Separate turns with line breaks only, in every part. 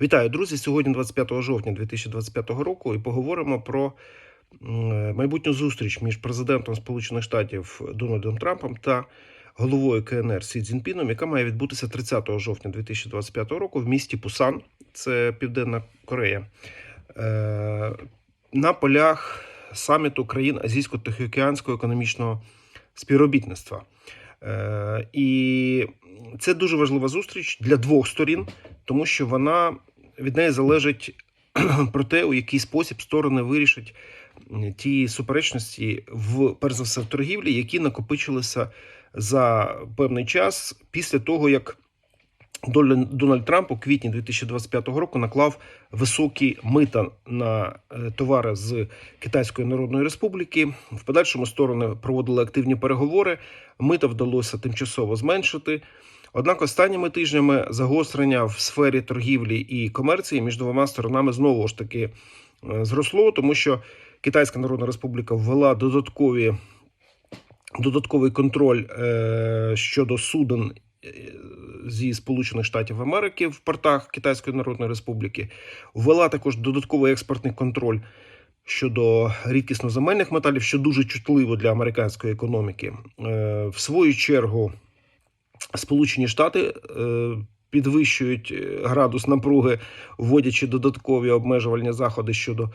Вітаю, друзі! Сьогодні 25 жовтня 2025 року, і поговоримо про майбутню зустріч між президентом Сполучених Штатів Дональдом Трампом та головою КНР Сі Цзіньпіном, яка має відбутися 30 жовтня 2025 року в місті Пусан, це Південна Корея, е, на полях саміту країн Азійсько-Тихоокеанського економічного співробітництва. Е, І це дуже важлива зустріч для двох сторін, тому що вона від неї залежить про те, у який спосіб сторони вирішать ті суперечності в перш за все в торгівлі, які накопичилися за певний час після того, як Дональд Трамп у квітні 2025 року наклав високі мита на е, товари з Китайської Народної Республіки. В подальшому сторони проводили активні переговори. Мита вдалося тимчасово зменшити. Однак останніми тижнями загострення в сфері торгівлі і комерції між двома сторонами знову ж таки е, зросло, тому що Китайська Народна Республіка ввела додаткові додатковий контроль е, щодо суден е, зі Сполучених Штатів Америки в портах Китайської Народної Республіки, ввела також додатковий експортний контроль щодо рідкісно-земельних металів, що дуже чутливо для американської економіки. Е, в свою чергу, Сполучені Штати. е, Підвищують е, градус напруги, вводячи додаткові обмежувальні заходи щодо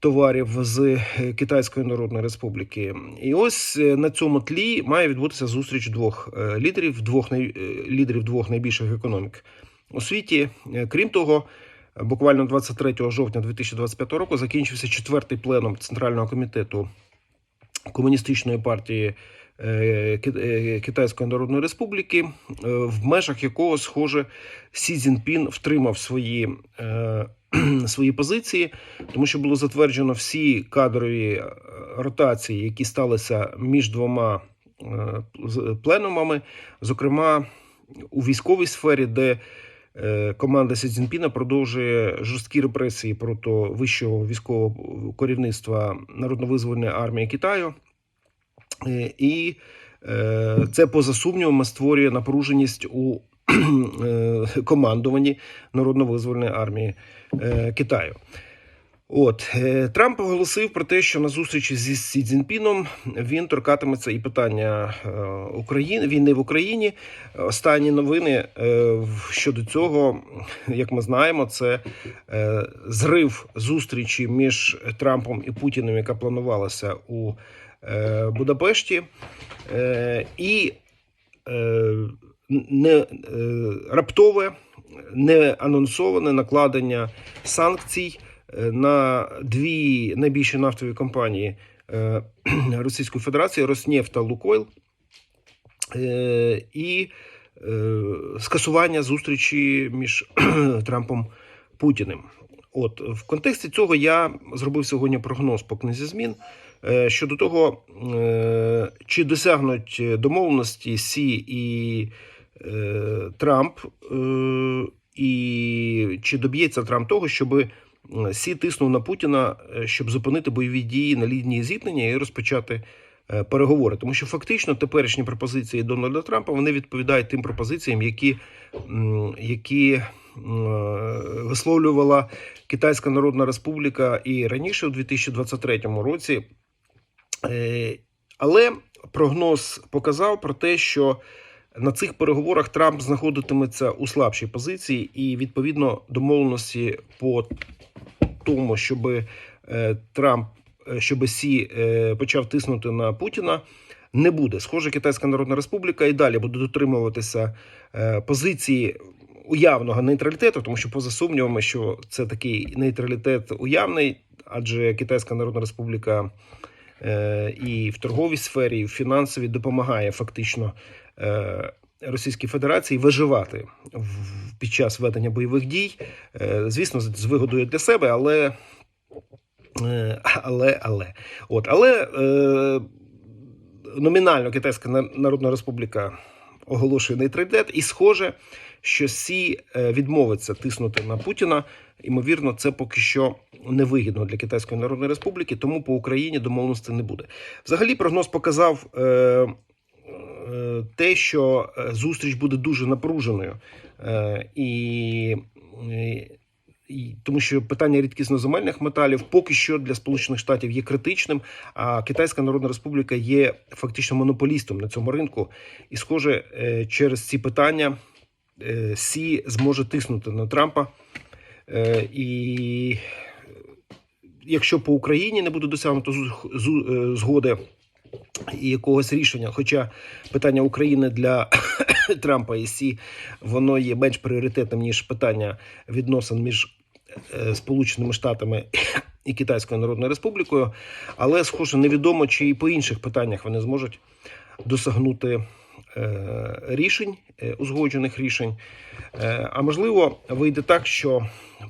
товарів з е, Китайської Народної Республіки. І ось на цьому тлі має відбутися зустріч двох лідерів, двох лідерів двох найбільших економік у світі. Крім того, буквально 23 жовтня 2025 року закінчився четвертий пленум Центрального комітету комуністичної партії Китайської Народної Республіки, е, в межах якого, схоже, Сі Цзіньпін втримав свої, е, свої позиції, тому що було затверджено всі кадрові е, ротації, які сталися між двома е, пленумами, зокрема у військовій сфері, де е, команда Сі Цзіньпіна продовжує жорсткі репресії проти вищого військового керівництва Народно-визвольної армії Китаю. Е, І е, це, поза сумнівами, створює напруженість у е, командуванні Народно-визвольної армії Китаю. От е, Трамп оголосив про те, що на зустрічі зі Сі Цзіньпіном він торкатиметься і питання е, України війни в Україні. Останні новини е, щодо цього, як ми знаємо, це зрив зустрічі між Трампом і Путіним, яка планувалася у Будапешті, і не раптове, не анонсоване накладення санкцій на дві найбільші нафтові компанії е, Російської Федерації Роснефть та Лукойл. Е, і е, скасування зустрічі між Трампом Путіним. От в контексті цього я зробив сьогодні прогноз по книзі змін щодо того, чи досягнуть домовленості Сі і Трамп, і чи доб'ється Трамп того, щоб Сі тиснув на Путіна, е, щоб зупинити бойові дії на лінії зіткнення і розпочати е, переговори. Тому що фактично теперішні пропозиції Дональда Трампа вони відповідають тим пропозиціям, які, які е, висловлювала Китайська Народна Республіка і раніше, у 2023 році. Але прогноз показав про те, що на цих переговорах Трамп знаходитиметься у слабшій позиції, і відповідно домовленості по тому, щоб е, Трамп, е, щоб Сі е, почав тиснути на Путіна. Не буде. Схоже, Китайська Народна Республіка і далі буде дотримуватися позиції уявного нейтралітету, тому що поза сумнівами, що це такий нейтралітет уявний, адже Китайська Народна Республіка і в торговій сфері, і в фінансовій допомагає фактично е, Російській Федерації виживати під час ведення бойових дій. Е, Звісно, з вигодою для себе, але. е, Але, але, от, але е, номінально Китайська Народна Республіка оголошує нейтралітет, і схоже, що Сі е, відмовиться тиснути на Путіна. Ймовірно, це поки що невигідно для Китайської Народної Республіки, тому по Україні домовленості не буде. Взагалі, прогноз показав е, е, те, що зустріч буде дуже напруженою, і- тому що питання рідкісноземельних металів поки що для Сполучених Штатів є критичним. А Китайська Народна Республіка є фактично монополістом на цьому ринку, і, схоже, е, через ці питання е, Сі зможе тиснути на Трампа. Е, І якщо по Україні не буде досягнуто згоди і якогось рішення, хоча питання України для Трампа і Сі воно є менш пріоритетним ніж питання відносин між Сполученими Штатами і Китайською Народною Республікою, але схоже, невідомо, чи і по інших питаннях вони зможуть досягнути е, рішень, е, узгоджених рішень. Е, А можливо, вийде так, що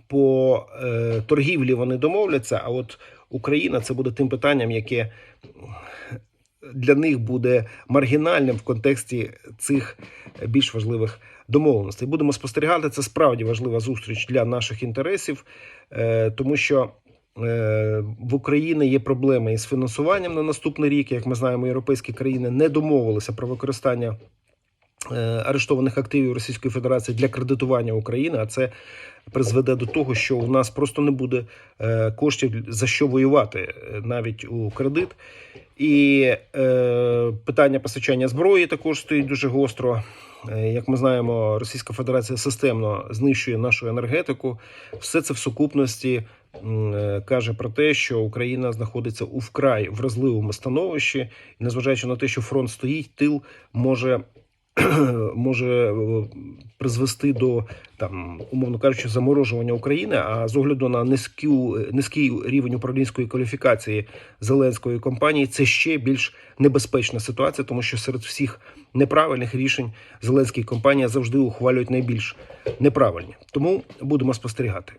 по е, торгівлі вони домовляться, а от Україна це буде тим питанням, яке для них буде маргінальним в контексті цих більш важливих домовленостей. Будемо спостерігати. Це справді важлива зустріч для наших інтересів, е, тому що. е, В Україні є проблеми із фінансуванням на наступний рік. Як ми знаємо, європейські країни не домовилися про використання е, арештованих активів Російської Федерації для кредитування України. А це призведе до того, що у нас просто не буде е, коштів за що воювати е, навіть у кредит. І е, питання постачання зброї також стоїть дуже гостро. Як ми знаємо, Російська Федерація системно знищує нашу енергетику. Все це в сукупності каже про те, що Україна знаходиться у вкрай вразливому становищі, незважаючи на те, що фронт стоїть, тил може. може е, призвести до там, умовно кажучи, заморожування України. А з огляду на низьку, низький рівень управлінської кваліфікації Зеленської компанії, це ще більш небезпечна ситуація, тому що серед всіх неправильних рішень Зеленські компанії завжди ухвалюють найбільш неправильні. Тому будемо спостерігати.